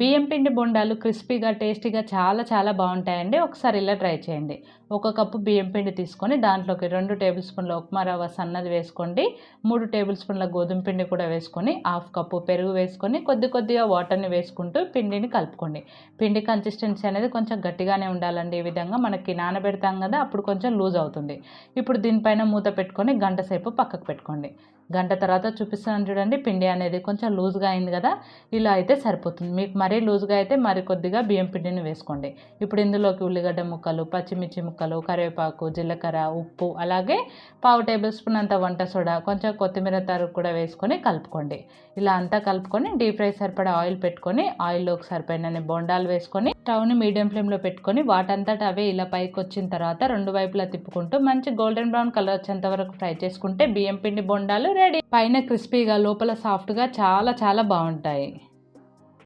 బియ్యం పిండి బొండాలు క్రిస్పీగా టేస్టీగా చాలా చాలా బాగుంటాయండి. ఒకసారి ఇలా ట్రై చేయండి. ఒక కప్పు బియ్యం పిండి తీసుకొని దాంట్లోకి రెండు టేబుల్ స్పూన్ల ఉప్మా రవ్వ సన్నది వేసుకోండి. మూడు టేబుల్ స్పూన్ల గోధుమ పిండి కూడా వేసుకొని హాఫ్ కప్పు పెరుగు వేసుకొని కొద్ది కొద్దిగా వాటర్ని వేసుకుంటూ పిండిని కలుపుకోండి. పిండి కన్సిస్టెన్సీ అనేది కొంచెం గట్టిగానే ఉండాలండి. ఈ విధంగా మనకి నానబెడతాం కదా అప్పుడు కొంచెం లూజ్ అవుతుంది. ఇప్పుడు దీనిపైన మూత పెట్టుకొని గంట సేపు పక్కకు పెట్టుకోండి. గంట తర్వాత చూపిస్తున్నాను చూడండి. పిండి అనేది కొంచెం లూజ్గా అయింది కదా ఇలా అయితే సరిపోతుంది. మీకు మరీ లూజ్గా అయితే మరి కొద్దిగా బియ్యం పిండిని వేసుకోండి. ఇప్పుడు ఇందులోకి ఉల్లిగడ్డ ముక్కలు పచ్చిమిర్చి ముక్కలు కరివేపాకు జీలకర్ర ఉప్పు అలాగే పావు టేబుల్ స్పూన్ అంత వంట సోడా కొంచెం కొత్తిమీర తరుగు కూడా వేసుకొని కలుపుకోండి. ఇలా అంతా కలుపుకొని డీప్ ఫ్రై సరిపడా ఆయిల్ పెట్టుకొని ఆయిల్లోకి సరిపడినన్ని బొండాలు వేసుకొని స్టవ్ని మీడియం ఫ్లేమ్లో పెట్టుకొని వాటంతట అవే ఇలా పైకి వచ్చిన తర్వాత రెండు వైపులా తిప్పుకుంటూ మంచి గోల్డెన్ బ్రౌన్ కలర్ వచ్చేంత వరకు ఫ్రై చేసుకుంటే బియ్యం పిండి బొండాలు రెడీ. పైన క్రిస్పీగా లోపల సాఫ్ట్గా చాలా చాలా బాగుంటాయి